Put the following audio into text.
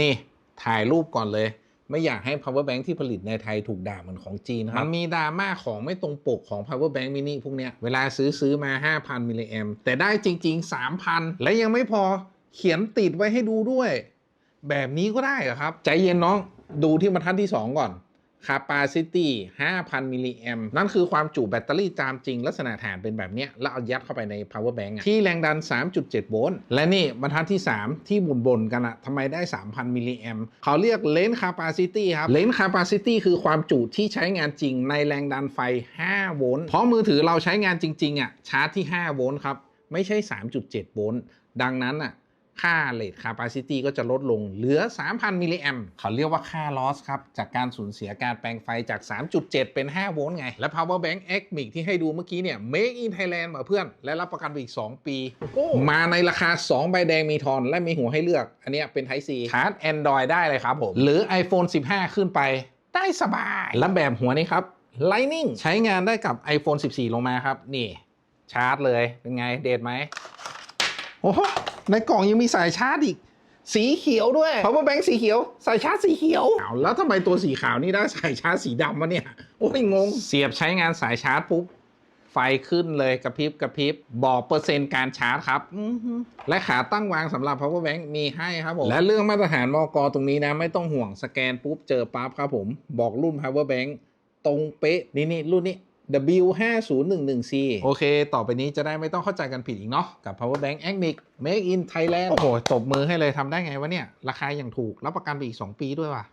นี่ถ่ายรูปก่อนเลย ไม่อยากให้ power bank ที่ผลิตในไทยถูกด่าเหมือนของจีนครับ มันมีดราม่าของไม่ตรงปกของ power bank mini พวกเนี้ย เวลาซื้อซื้อมา 5,000มิลลิแอมแต่ได้จริง ๆ 3,000 และยังไม่พอเขียนติดไว้ให้ดูด้วย แบบนี้ก็ได้เหรอครับ ใจเย็นน้องดูที่บรรทัดที่ 2 ก่อน capacity 5,000 มิลลิแอมนั่นคือความจุแบตเตอรี่ตามจริง ลักษณะฐานเป็นแบบนี้ แล้วเอายัดเข้าไปใน power bank ที่แรงดัน 3.7 โวลต์ และนี่บรรทัดที่ 3 ที่บ่นๆกันอะทำไมได้ 3,000 มิลลิแอมเขาเรียก lane capacity ครับ lane capacity คือความจุที่ใช้งานจริงในแรงดันไฟ 5 โวลต์ เพราะมือถือเราใช้งานจริงๆอะชาร์จที่ 5 โวลต์ครับ ไม่ใช่ 3.7 โวลต์ ดังนั้นอะ ค่าเลท capacity ก็จะลดลงเหลือ 3,000 มิลลิแอมเขาเรียกว่าค่า loss ครับ จากการสูญเสียการแปลงไฟจาก 3.7 เป็น 5 โวลต์ไง และ power bank x m i c ที่ให้ดูเมื่อกี้เนี่ย make in Thailand มาเพื่อน และรับประกันไปอีก 2 ปี มาในราคา 2 ใบแดงมีทอนและมีหัวให้เลือก อันนี้เป็น Type C ชาร์จ Android ได้เลยครับผม หรือ iPhone 15 ขึ้นไปได้สบาย และแบบหัวนี้ครับ Lightning ใช้งานได้กับ iPhone 14 ลงมาครับนี่ชาร์จเลยเป็นไงเดทไหม โอ้โหในกล่องยังมีสายชาร์จอีก สีเขียวด้วย power bank สีเขียว สายชาร์จสีเขียวเอาแล้วทำไมตัวสีขาวนี่ได้สายชาร์จสีดำวะเนี่ย โอ้ยงง เสียบใช้งานสายชาร์จปุ๊บ ไฟขึ้นเลยกระพริบกระพริบ บอกเปอร์เซ็นต์การชาร์จครับอือฮึและขาตั้งวางสำหรับ power bank มีให้ครับผม และเรื่องมาตรฐานมอกตรงนี้นะ ไม่ต้องห่วงสแกนปุ๊บเจอปั๊บครับผม บอกรุ่น power bank ตรงเป๊ะนี่นี่รุ่นนี้ W5011C โอเค ต่อไปนี้จะได้ไม่ต้องเข้าใจกันผิดอีกเนาะ กับ power bank a c m i c Make in Thailand โอ้โห ตบมือให้เลยทำได้ไงวะเนี่ย ราคาอย่างถูก รับประกันไปอีก 2 ปีด้วยว่ะ